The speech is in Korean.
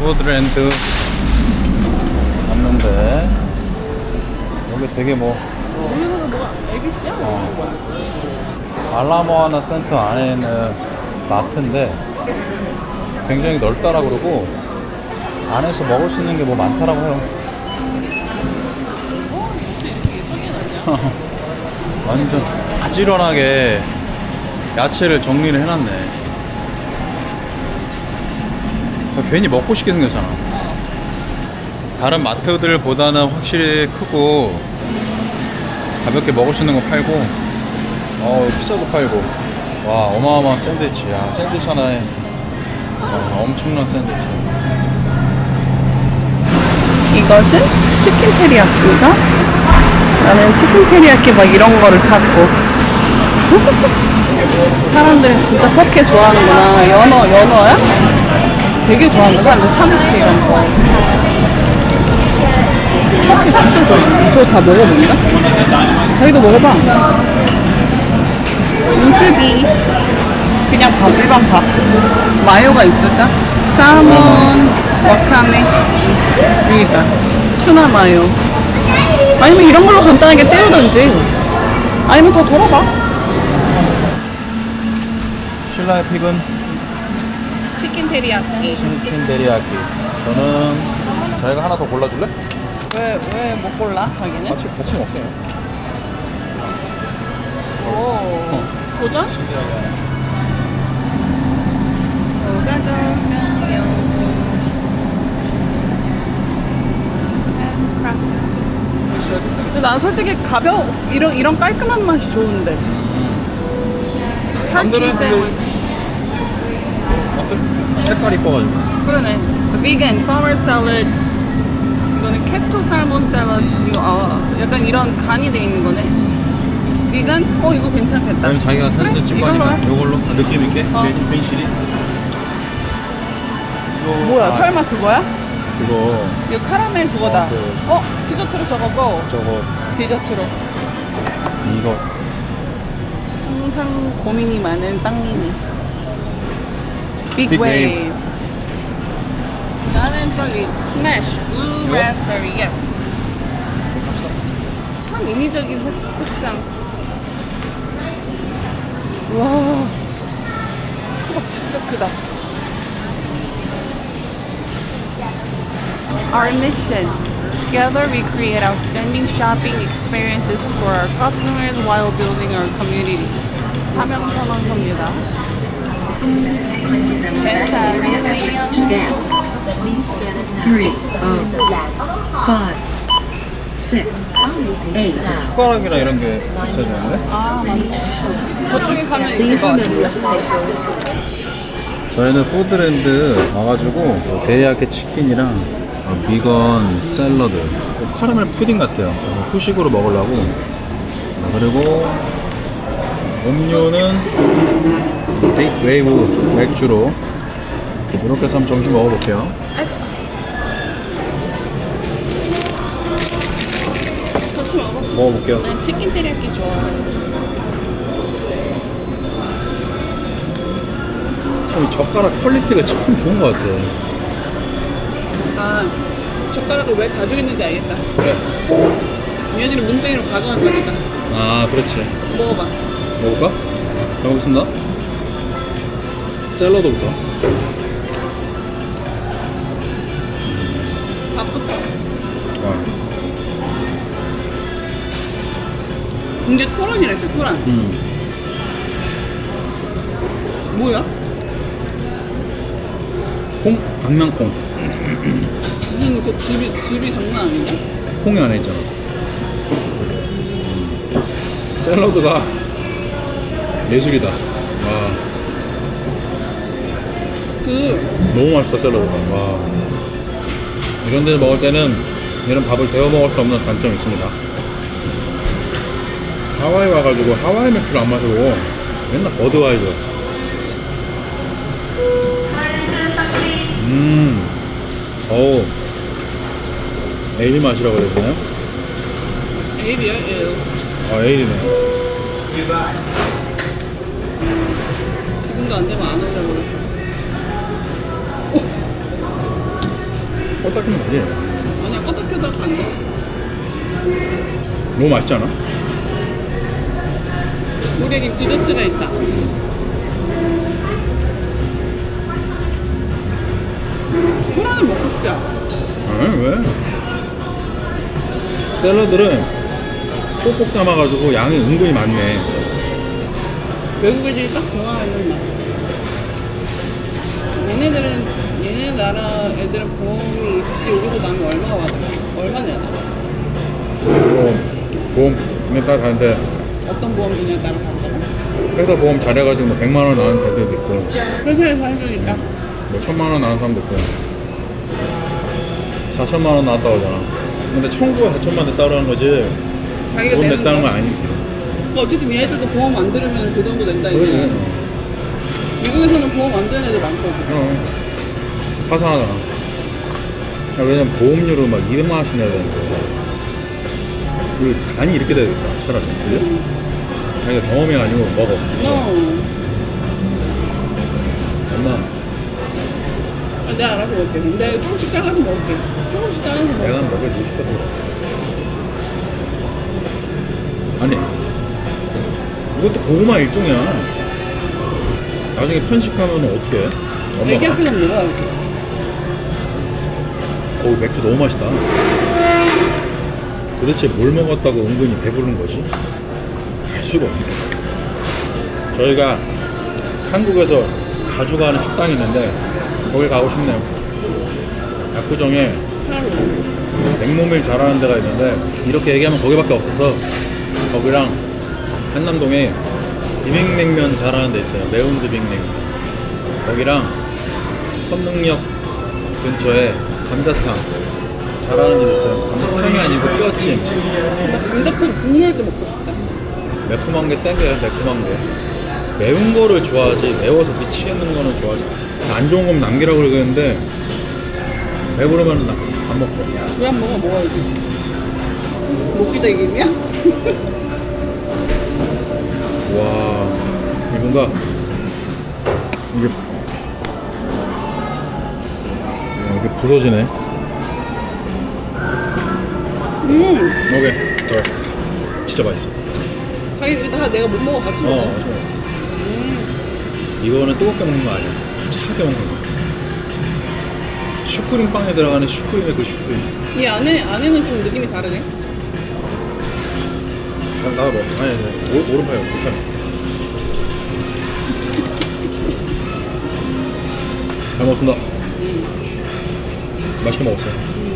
푸드랜드 왔는데 여기 되게 뭐 여기서도 뭐가 ABC야? 어. 알라모아나 센터 안에 있는 마트인데 굉장히 넓다라 그러고 안에서 먹을 수 있는 게 뭐 많다라고 해요. 완전 아지런하게 야채를 정리를 해놨네. 괜히 먹고 싶게 생겼잖아. 다른 마트들보다는 확실히 크고 가볍게 먹을 수 있는 거 팔고. 어 피자도 팔고. 와 어마어마한 샌드위치. 야 샌드위치 하나에. 와, 엄청난 샌드위치. 이것은 치킨 테리야끼인가? 나는 치킨 테리야끼 막 이런 거를 찾고. 사람들이 진짜 포케 좋아하는구나. 연어, 연어야? 되게 좋아하는 사람들 참치 이런 거? 포케 진짜 좋아해. 저거 다 먹어본다? 자기도 먹어봐. 무스비 그냥 밥 일반 밥. 마요가 있을까? 사몬 와카메 여기 있다 투나 마요. 아니면 이런 걸로 간단하게 때우든지. 아니면 더 돌아봐. 신라의 픽은 치킨 테리야끼 치킨 데리야끼 저는 자기가 하나 더 골라줄래? 왜 왜 못 골라 자기는? 같이 같이 먹게 오 도전? 신기하게 하네. 오가정면 근데 난 솔직히 가벼 이런 이런 깔끔한 맛이 좋은데. 남들은. 어때? 색깔 이뻐가지고 그러네. 비건, 파머 샐러드. 이거는 캡토 살몬 샐러드. 이거 아, 약간 이런 간이 돼 있는 거네. 비건? 어 이거 괜찮겠다. 아니면 자기가 사진 그래, 찍고 이걸로 아니면 해. 이걸로 느낌 있게 어. 괜- 괜시리 이거 뭐야? 아, 설마 그거야? 그거 이거 카라멜 그거다. 어, 그- 어? 디저트로 저거고. 저거 디저트로. 이거 항상 고민이 많은 땅민이. 빅빅 웨이브. 나는 저기 스매시 블루 이거? 라스베리 예스. 참 인위적인 색, 색상. 와. 크다 진짜 크다. Our mission. Together we create outstanding shopping experiences for our customers while building our community. 사명선언서입니다. Three, oh, five, six, eight. 숟가락이나 이런 게 있어야 되는데. 저쪽에 가면 있을 것 your 저희는 푸드랜드 와가지고 데리야끼 치킨이랑 어, 비건 샐러드 어, 카라멜 푸딩 같아요 어, 후식으로 먹으려고 어, 그리고 음료는 빅 웨이브 맥주로 이렇게 해서 한번 점심 먹어볼게요 같이 먹어. 먹어볼게요 난 치킨 테리야끼 좋아해. 참 이 젓가락 퀄리티가 참 좋은 것 같아 아, 젓가락을 왜 가지고 있는지 알겠다. 그래 미연이를 뭉땡이로 가져간 거니까. 아 그렇지 먹어봐. 먹을까? 잘 먹겠습니다 샐러드부터 밥부터. 아, 이제 토란이랬어, 토란. 음. 뭐야? 콩? 강낭콩 무슨 그 즙이, 즙이 장난 아닌데? 콩이 안에 있잖아 샐러드가 예술이다 와 그, 너무 맛있다 샐러드가. 와. 이런 데서 먹을 때는 이런 밥을 데워 먹을 수 없는 단점이 있습니다. 하와이 와가지고 하와이 맥주를 안 마시고 맨날 버드와이저 음. 어우. 에일 맛이라고 해야 되나요? 에일이야, 에일. 아 에일이네. 지금도 안 되면 안 오려고 그래. 껐다 켜면 되지 아니야 껐다 켜다 안 됐어. 너무 맛있지 않아? 우리에게 디저트가 있다. 호랑이 먹고 싶지 않아? 아니 왜? 샐러드는 꼭꼭 담아가지고 양이 은근히 많네 외국인들이 딱 좋아하는 맛. 얘네들은 얘네 나라 애들은 보험이 있이 여기서 나면 얼마가 받아? 얼마 내나? 보험 보험 따라 다른데 어떤 보험이냐에 따라 다르잖아. 회사 보험 잘해가지고 뭐 100만 원 나는 데도 있고 회사에서 해주니까 뭐 천만 원 나는 사람도 있고 4천만 원 나왔다고 하잖아 근데 청구가 4천만 원 냈다고 하는 거지 자기가 돈 내는 냈다는 거야. 건 아니지 그러니까 어쨌든 얘네들도 보험 안 들으면 그 정도 낸다. 그러지 미국에서는 보험 안 되는 애들 많거든. 그럼 화상하잖아 야, 왜냐면 보험료로 막 200만 원씩 내야 되는데 우리 간이 이렇게 돼야 되겠다 차라리 그지? 자기가 경험이 아니고 먹어 너 엄마 아, 내가 알아서 먹을게. 내가 조금씩 잘라서 먹을게. 조금씩 잘라서 먹을게. 내가 먹을 줄 싶어서 그래. 아니 이것도 고구마 일종이야 나중에 편식하면 어떻게 해? 애기 엄마가 앞에서 먹어야지. 거기 맥주 너무 맛있다 도대체 뭘 먹었다고 은근히 배부른 거지? 알 수가 없네 저희가 한국에서 자주 가는 식당이 있는데 거기 가고 싶네요 압구정에. 냉모밀 잘하는 데가 있는데 이렇게 얘기하면 거기밖에 없어서 거기랑 한남동에 비빔냉면 잘하는 데 있어요 매운 비빔냉면 거기랑 선릉역 근처에 감자탕 잘하는 집 있어요 감자탕이 아니고 뼈찜 나 감자탕 국물 때 먹고 싶다. 매콤한 게 땡겨요 매콤한 게 매운 거를 좋아하지 매워서 미치겠는 거는 좋아하지 안 좋은 거면 남기라고 그러겠는데 배부르면 나- 안 먹어 왜안 먹어? 먹어야지. 먹기도 이기냐? 와, 이게 뭔가 이게 어, 이게 부서지네. 음, 오케이, 저 진짜 맛있어. 자기 다 내가 못 먹어 같이 먹어. 어, 음, 이거는 뜨겁게 먹는 거 아니야. 차게 먹는 거. 슈크림 빵에 들어가는 슈크림의 그 슈크림. 이 안에 안에는 좀 느낌이 다르네. 나 나도 먹. 아니, 아니, 오, 오른팔, 오른팔. 잘 먹었습니다. 맛있게 먹었어요. 음.